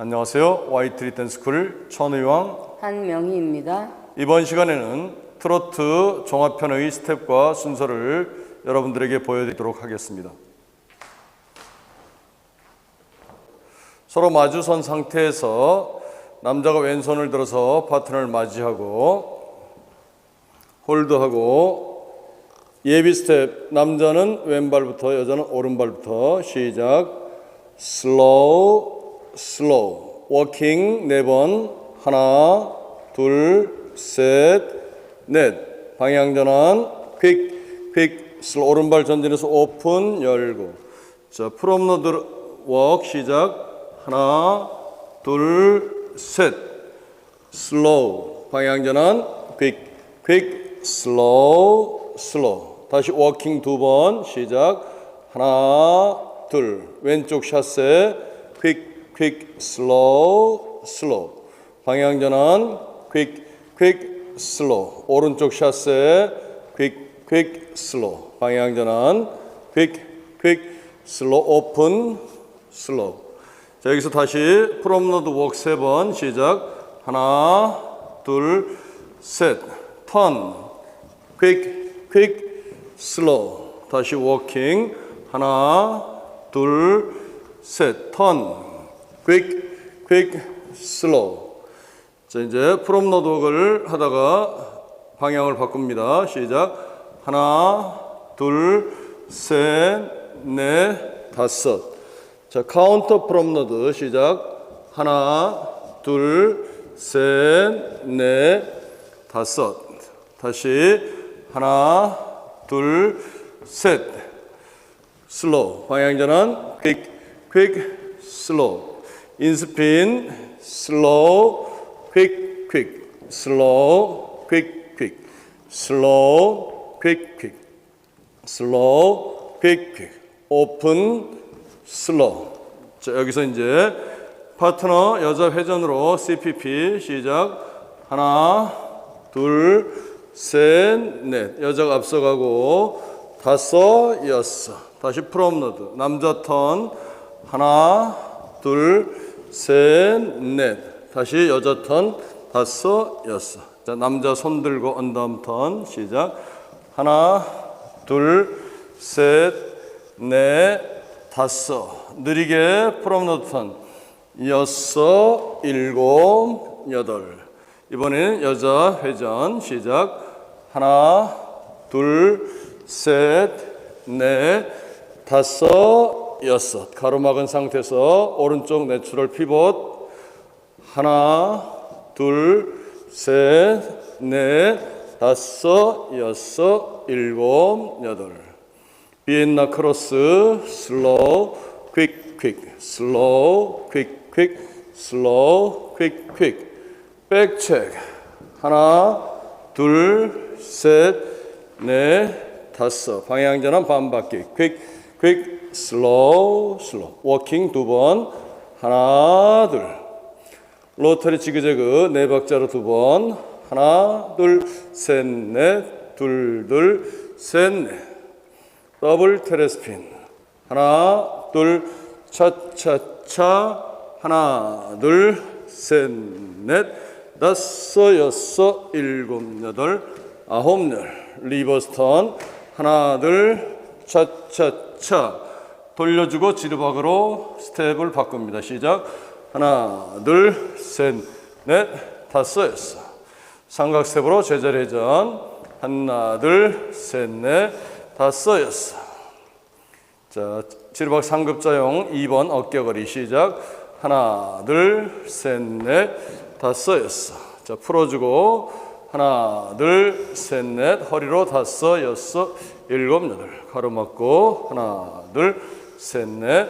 안녕하세요. 와이트리 댄스쿨 천의왕 한명희입니다. 이번 시간에는 트로트 종합편의 스텝과 순서를 여러분들에게 보여드리도록 하겠습니다. 서로 마주선 상태에서 남자가 왼손을 들어서 파트너를 맞이하고 홀드하고 예비 스텝 남자는 왼발부터 여자는 오른발부터 시작 슬로우 슬로우 워킹 네 번. 하나 둘 셋 넷. 방향 전환. 퀵퀵 슬로우 오른발 전진해서 오픈 열고. 자 프롬로드 웍 시작. 하나 둘셋. 슬로우 방향 전환. 퀵퀵 슬로우 슬로우 다시 워킹 두 번. 시작. 하나 둘. 왼쪽 샷세 퀵퀵 슬로우 슬로우 방향 전환 퀵퀵 슬로우 오른쪽 샷세 퀵퀵 슬로우 방향 전환 퀵퀵 슬로우 오픈 슬로우 자 여기서 다시 프롬로드 웍세 번. 시작. 하나 둘 셋턴 퀵, 퀵, 슬로우. 다시 워킹. 하나, 둘, 셋. 턴. 퀵, 퀵, 슬로우. 자, 이제 프롬노드 웍을 하다가 방향을 바꿉니다. 시작. 하나, 둘, 셋, 넷, 다섯. 자, 카운터 프롬 노드 시작. 하나, 둘, 셋, 넷, 다섯. 다시 하나, 둘, 셋. 슬로우. 방향 전환. 퀵, 퀵, 슬로우. 인스핀. 슬로우. 퀵, 퀵. 슬로우. 퀵, 퀵. 슬로우. 퀵, 퀵. 슬로우. 퀵, 퀵. 오픈. 슬로우. 자, 여기서 이제 파트너 여자 회전으로 CPP 시작. 하나, 둘, 셋, 넷. 여자가 앞서가고 다섯, 여섯. 다시 프롬로드. 남자 턴. 하나, 둘, 셋, 넷. 다시 여자 턴. 다섯, 여섯. 자, 남자 손 들고 언다음 턴. 시작. 하나, 둘, 셋, 넷, 다섯. 느리게 프롬로드 턴. 여섯, 일곱, 여덟. 이번에는 여자 회전 시작. 하나, 둘, 셋, 넷, 다섯, 여섯. 가로막은 상태에서 오른쪽 내추럴 피봇. 하나, 둘, 셋, 넷, 다섯, 여섯, 일곱, 여덟. 비엔나 크로스 슬로우 퀵 퀵 슬로우 퀵 퀵 슬로우 퀵 퀵 백체크 하나 둘셋넷 다섯. 방향 전환 반바퀴. 퀵퀵 슬로우 슬로우. 워킹 두 번. 하나 둘. 로터리 지그재그 네 박자로 두 번. 하나 둘 셋 넷 둘 둘 셋 넷. 더블 테레스핀. 하나 둘. 차차차. 하나 둘 셋 넷. 다섯 여섯 일곱 여덟. 아홉 열. 리버스 턴. 하나 둘. 차차차 돌려주고 지르박으로 스텝을 바꿉니다. 시작. 하나 둘 셋 넷 다섯 여섯 삼각 스텝으로 제자리 회전. 하나 둘 셋 넷 다섯 여섯 자 지르박 상급자용 2번 어깨거리. 시작. 하나 둘 셋 넷 다섯 여섯 자 풀어주고 하나 둘 셋 넷 허리로 다섯 여섯 일곱 여덟. 가로막고 하나 둘 셋 넷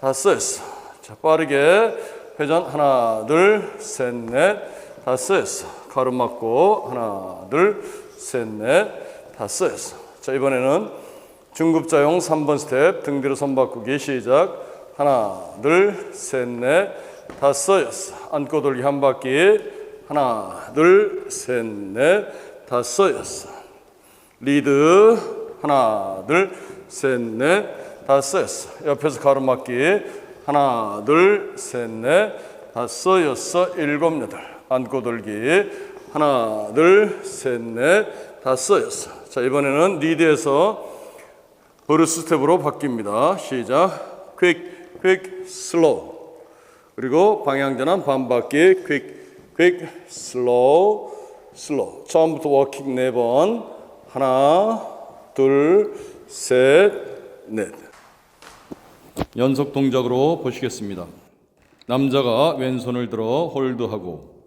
다섯 여섯 자 빠르게 회전. 하나 둘 셋 넷 다섯 여섯 가로막고 하나 둘 셋 넷 다섯 여섯 자 이번에는 중급자용 3번 스텝 등 뒤로 손 바꾸기 시작. 하나 둘 셋 넷 다섯 여섯 안고 돌기 한 바퀴. 하나 둘 셋 넷 다섯 여섯 리드. 하나 둘 셋 넷 다섯 여섯 옆에서 가로막기 하나 둘 셋 넷 다섯, 여섯, 일곱, 여덟. 안고 돌기. 하나, 둘, 셋, 넷, 다섯, 여섯. 자, 이번에는 리드에서 버르스 스텝으로 바뀝니다. 시작. 퀵, 퀵, 슬로우. 그리고 방향 전환 반바퀴 퀵, 퀵, 슬로우, 슬로우. 처음부터 워킹 네 번. 하나, 둘, 셋, 넷. 연속 동작으로 보시겠습니다. 남자가 왼손을 들어 홀드하고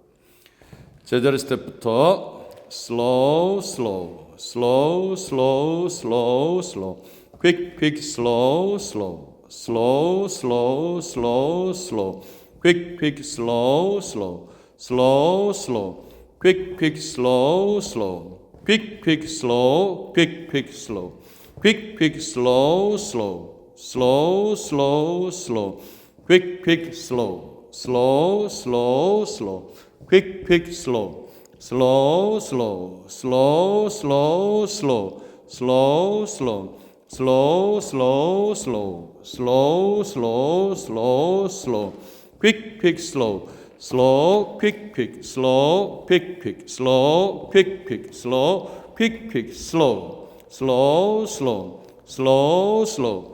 제자리 스텝부터 슬로우 슬로우 슬로우 슬로우 슬로우 슬로우 퀵 퀵 슬로우 슬로우 슬로우 슬로우 슬로우 슬로우 퀵 퀵 슬로우 슬로우 슬로우 슬로우 퀵 퀵 슬로우 슬로우 퀵 퀵 슬로우 퀵 퀵 슬로우 quick, quick, slow, slow, slow, slow, slow, quick, quick, slow, slow, slow, slow, quick, quick, slow, slow, slow, slow, slow, slow, slow, slow, slow, slow, slow, slow, slow, slow, slow, quick, quick, slow, slow, quick, quick, slow, quick, quick, slow, quick, quick, slow, quick, quick, slow. slow, slow, slow, slow,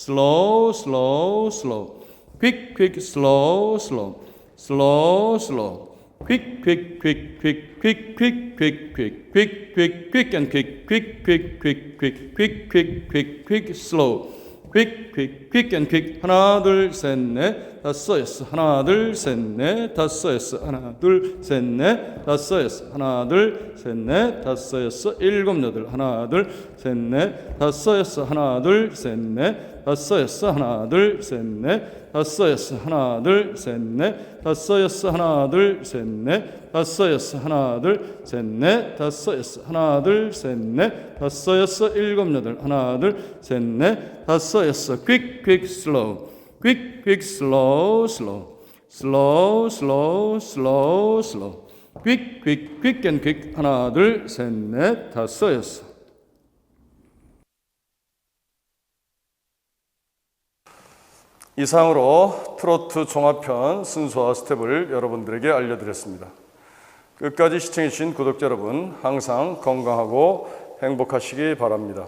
slow, slow, slow, quick, quick, slow, slow, slow, slow, quick, quick, quick, quick, quick, quick, quick, quick, quick, quick, quick, and quick, quick, quick, quick, quick, quick, quick, quick, quick, slow. quick, quick, quick and quick. 하나, 둘, 셋, 넷, 다섯, 여섯. 하나, 둘, 셋, 넷, 다섯, 여섯. 하나, 둘, 셋, 넷, 다섯, 여섯. 하나, 둘, 셋, 넷, 다섯, 여섯. 일곱, 여덟. 하나, 둘, 셋, 넷, 다섯, 여섯. 하나, 둘, 셋, 넷, 다섯, 여섯. 하나, 둘, 셋, 넷, 다섯, 여섯. 하나, 둘, 셋, 넷, 다섯, 여섯. 하나, 둘, 셋, 넷, 다섯, 여섯. 하나, 둘, 셋, 넷, 다섯, 여섯. 하나, 둘, 셋, 넷, 다섯, 여섯. 일곱, 여덟. 하나, 둘, 셋, 넷, 다섯, 여섯. quick, quick, slow. quick, quick, slow, slow. slow, slow, slow, slow. quick, quick, quick and quick. 하나, 둘, 셋, 넷, 다섯, 여섯. 이상으로 트로트 종합편 순서와 스텝을 여러분들에게 알려드렸습니다. 끝까지 시청해주신 구독자 여러분, 항상 건강하고 행복하시기 바랍니다.